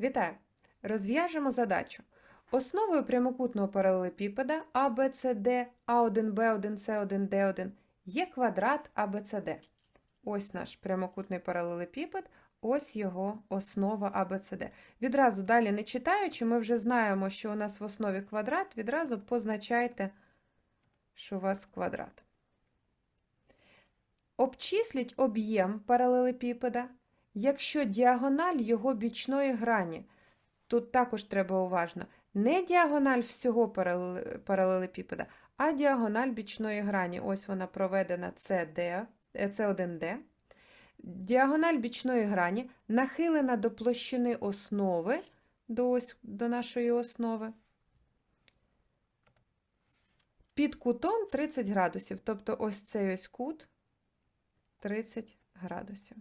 Вітаю! Розв'яжемо задачу. Основою прямокутного паралелепіпеда ABCD A1, B1, C1, D1 є квадрат ABCD. Ось наш прямокутний паралелепіпед, ось його основа ABCD. Відразу далі не читаючи, ми вже знаємо, що у нас в основі квадрат, відразу позначайте, що у вас квадрат. Обчисліть об'єм паралелепіпеда, якщо діагональ його бічної грані. Тут також треба уважно. Не діагональ всього паралеле- паралелепіпеда, а діагональ бічної грані. Ось вона проведена CD, е, C1D. Діагональ бічної грані нахилена до площини основи, до, ось, до нашої основи. Під кутом 30 градусів. Тобто ось цей ось кут 30 градусів.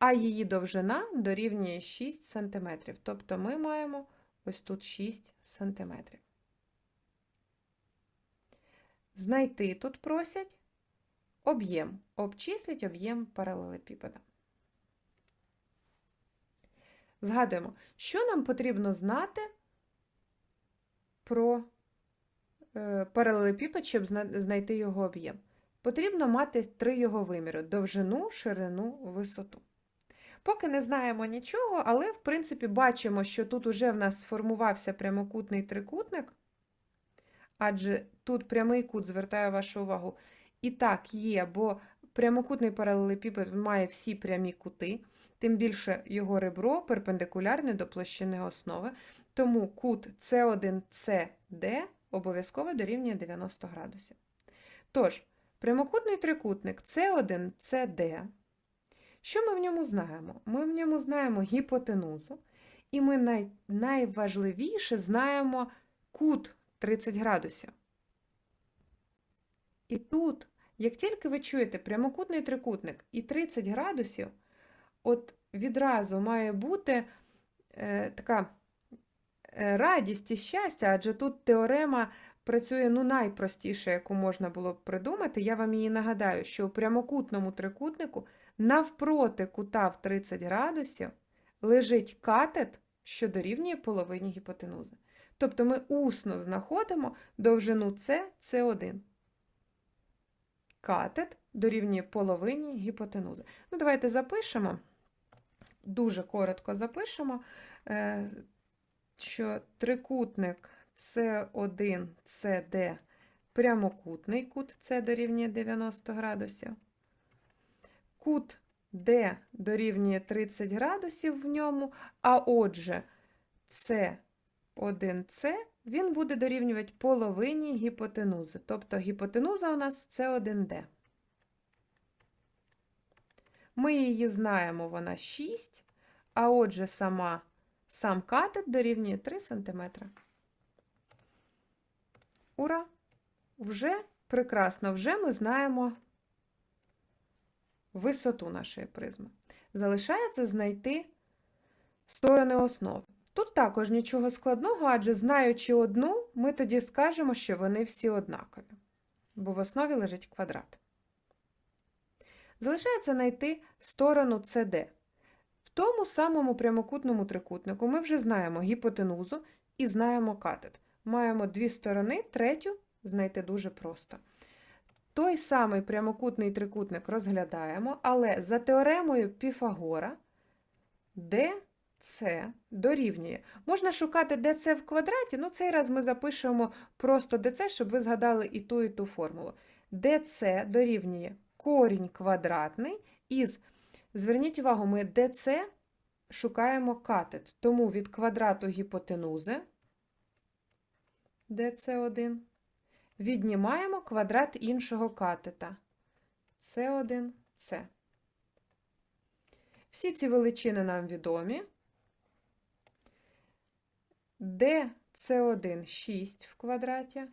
А її довжина дорівнює 6 см. Тобто ми маємо ось тут 6 см. Знайти тут просять об'єм. Обчисліть об'єм паралелепіпеда. Згадуємо, що нам потрібно знати про е, паралелепіпед, щоб знайти його об'єм. Потрібно мати три його виміри: довжину, ширину, висоту. Поки не знаємо нічого, але, в принципі, бачимо, що тут уже в нас сформувався прямокутний трикутник, адже тут прямий кут, звертаю вашу увагу, і так є, бо прямокутний паралелепіпед має всі прямі кути, тим більше його ребро перпендикулярне до площини основи, тому кут С1CD обов'язково дорівнює 90 градусів. Тож, прямокутний трикутник С1CD що ми в ньому знаємо? Ми в ньому знаємо гіпотенузу, і ми най... найважливіше знаємо кут 30 градусів. І тут, як тільки ви чуєте прямокутний трикутник і 30 градусів, от відразу має бути е, така е, радість і щастя, адже тут теорема працює ну, найпростіше, яку можна було б придумати. Я вам її нагадаю, що у прямокутному трикутнику навпроти кута в 30 градусів лежить катет, що дорівнює половині гіпотенузи. Тобто ми усно знаходимо довжину С, С1. Катет дорівнює половині гіпотенузи. Ну, давайте запишемо, дуже коротко запишемо, е, що трикутник С1, СД прямокутний кут С дорівнює 90 градусів. Кут D дорівнює 30 градусів в ньому, а отже, С1С він буде дорівнювати половині гіпотенузи. Тобто гіпотенуза у нас С1D. Ми її знаємо, вона 6, а отже, сама, сам катет дорівнює 3 см. Ура! Вже прекрасно, вже ми знаємо висоту нашої призми. Залишається знайти сторони основи. Тут також нічого складного, адже знаючи одну, ми тоді скажемо, що вони всі однакові, бо в основі лежить квадрат. Залишається знайти сторону CD. В тому самому прямокутному трикутнику ми вже знаємо гіпотенузу і знаємо катет. Маємо дві сторони, третю знайти дуже просто. Той самий прямокутний трикутник розглядаємо, але за теоремою Піфагора DC дорівнює. Можна шукати DC в квадраті, ну цей раз ми запишемо просто DC, щоб ви згадали і ту, і ту формулу. DC дорівнює корінь квадратний із, зверніть увагу, ми DC шукаємо катет, тому від квадрату гіпотенузи DC1 Віднімаємо квадрат іншого катета С1С. Всі ці величини нам відомі. ДС1 6 в квадраті.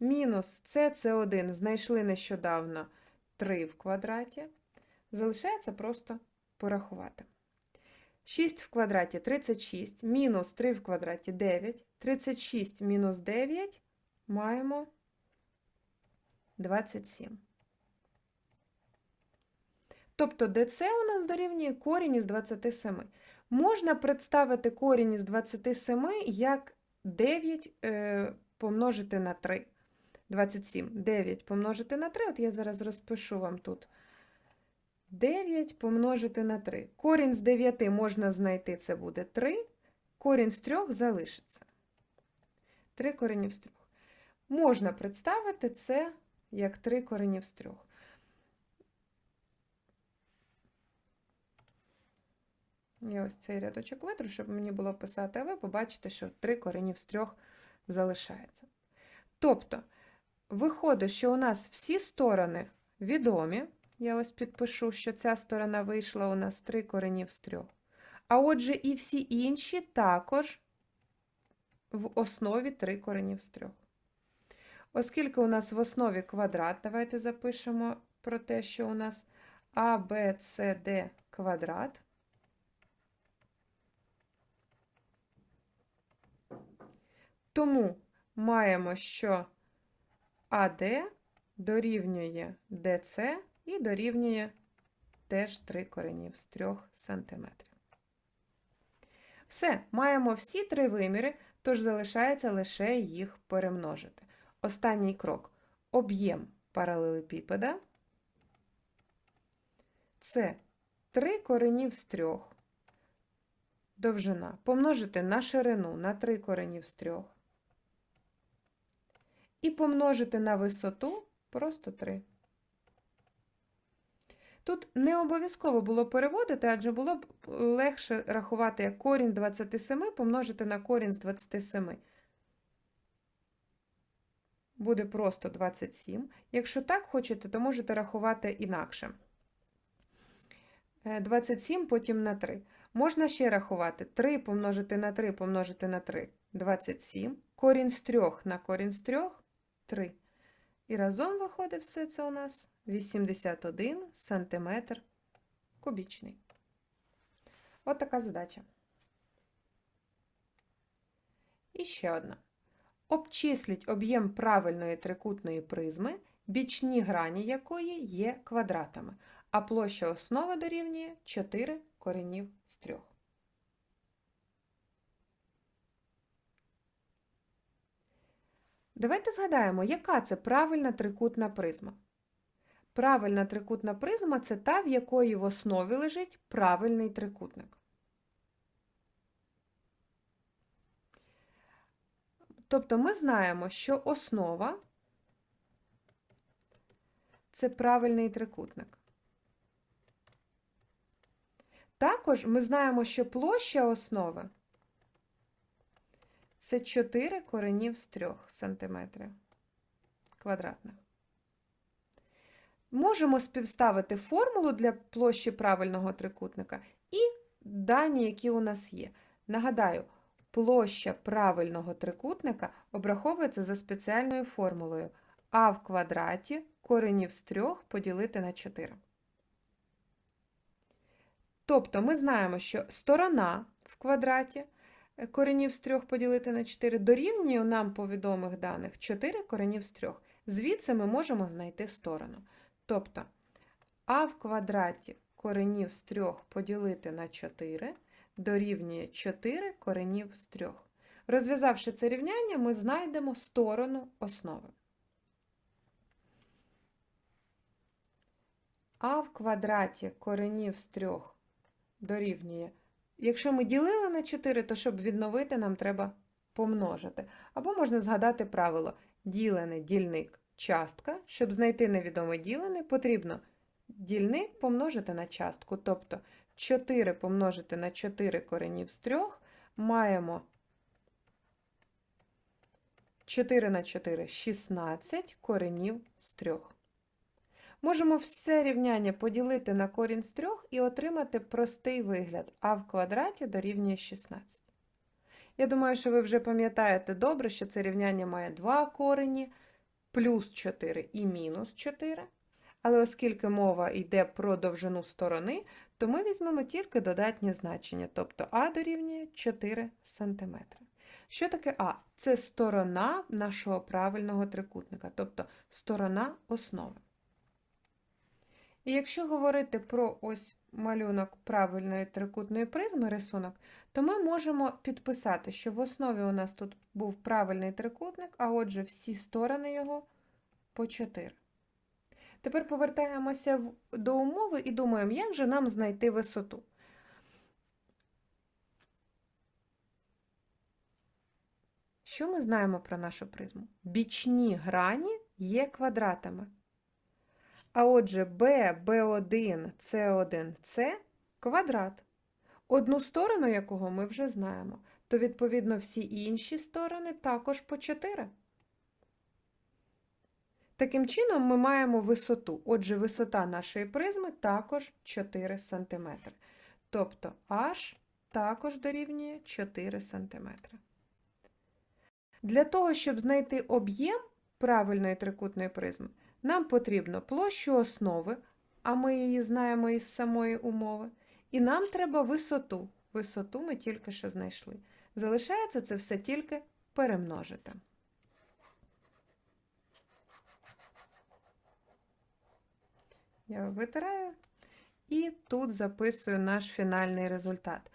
Мінус СС1 знайшли нещодавно 3 в квадраті. Залишається просто порахувати. 6 в квадраті 36, мінус 3 в квадраті 9, 36 мінус 9 маємо 27. Тобто ДЦ у нас дорівнює корінь із 27. Можна представити корінь із 27 як 9 е, помножити на 3. 27. 9 помножити на 3. От я зараз розпишу вам тут. 9 помножити на 3. Корінь з 9 можна знайти, це буде 3. Корінь з 3 залишиться. 3 коренів з 3. Можна представити це як 3 коренів з 3. Я ось цей рядочок витру, щоб мені було писати, а ви побачите, що 3 коренів з 3 залишається. Тобто, виходить, що у нас всі сторони відомі. Я ось підпишу, що ця сторона вийшла у нас 3 коренів з 3. А отже, і всі інші також в основі 3 коренів з 3. Оскільки у нас в основі квадрат, давайте запишемо про те, що у нас А, Б, С, Д квадрат. Тому маємо, що АД дорівнює ДЦ і дорівнює теж 3 коренів з 3 см. Все, маємо всі три виміри, тож залишається лише їх перемножити. Останній крок. Об'єм паралелепіпеда. Це 3 коренів з 3 довжина. Помножити на ширину на 3 коренів з 3. І помножити на висоту просто 3. Тут не обов'язково було переводити, адже було б легше рахувати як корінь 27 помножити на корінь з 27. Буде просто 27. Якщо так хочете, то можете рахувати інакше. 27 потім на 3. Можна ще рахувати 3 помножити на 3 помножити на 3 27. Корінь з 3 на корінь з 3 3. І разом виходить все це у нас 81 сантиметр кубічний. От така задача. І ще одна. Обчисліть об'єм правильної трикутної призми, бічні грані якої є квадратами, а площа основи дорівнює 4 коренів з 3. Давайте згадаємо, яка це правильна трикутна призма. Правильна трикутна призма це та, в якої в основі лежить правильний трикутник. Тобто ми знаємо, що основа це правильний трикутник. Також ми знаємо, що площа основи це 4 коренів з 3 см квадратних. Можемо співставити формулу для площі правильного трикутника і дані, які у нас є. Нагадаю, площа правильного трикутника обраховується за спеціальною формулою а в квадраті коренів з 3 поділити на 4. Тобто ми знаємо, що сторона в квадраті е, коренів з 3 поділити на 4 дорівнює нам по відомих даних 4 коренів з 3. Звідси ми можемо знайти сторону. Тобто а в квадраті коренів з 3 поділити на 4 дорівнює 4 коренів з 3. Розв'язавши це рівняння, ми знайдемо сторону основи. А в квадраті коренів з 3 дорівнює. Якщо ми ділили на 4, то щоб відновити, нам треба помножити. Або можна згадати правило ділене дільник частка. Щоб знайти невідоме ділене, потрібно дільник помножити на частку. Тобто 4 помножити на 4 коренів з 3 маємо 4 на 4 16 коренів з 3. Можемо все рівняння поділити на корінь з 3 і отримати простий вигляд, а в квадраті дорівнює 16. Я думаю, що ви вже пам'ятаєте добре, що це рівняння має два корені, плюс 4 і мінус 4. Але оскільки мова йде про довжину сторони, то ми візьмемо тільки додатнє значення, тобто А дорівнює 4 см. Що таке А? Це сторона нашого правильного трикутника, тобто сторона основи. І якщо говорити про ось малюнок правильної трикутної призми, рисунок, то ми можемо підписати, що в основі у нас тут був правильний трикутник, а отже, всі сторони його по 4. Тепер повертаємося до умови і думаємо, як же нам знайти висоту. Що ми знаємо про нашу призму? Бічні грані є квадратами. А отже, B, B1, C1, C квадрат. Одну сторону якого ми вже знаємо, то відповідно всі інші сторони також по 4. Таким чином ми маємо висоту. Отже, висота нашої призми також 4 см. Тобто H також дорівнює 4 см. Для того, щоб знайти об'єм правильної трикутної призми, нам потрібно площу основи, а ми її знаємо із самої умови, і нам треба висоту. Висоту ми тільки що знайшли. Залишається це все тільки перемножити. Я витираю і тут записую наш фінальний результат.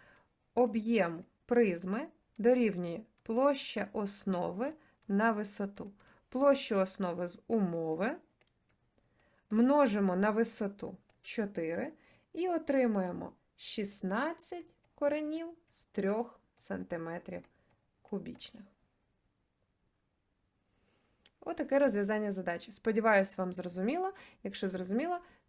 Об'єм призми дорівнює площа основи на висоту. Площу основи з умови множимо на висоту 4 і отримуємо 16 коренів з 3 см кубічних. Отаке розв'язання задачі. Сподіваюсь, вам зрозуміло. Якщо зрозуміло,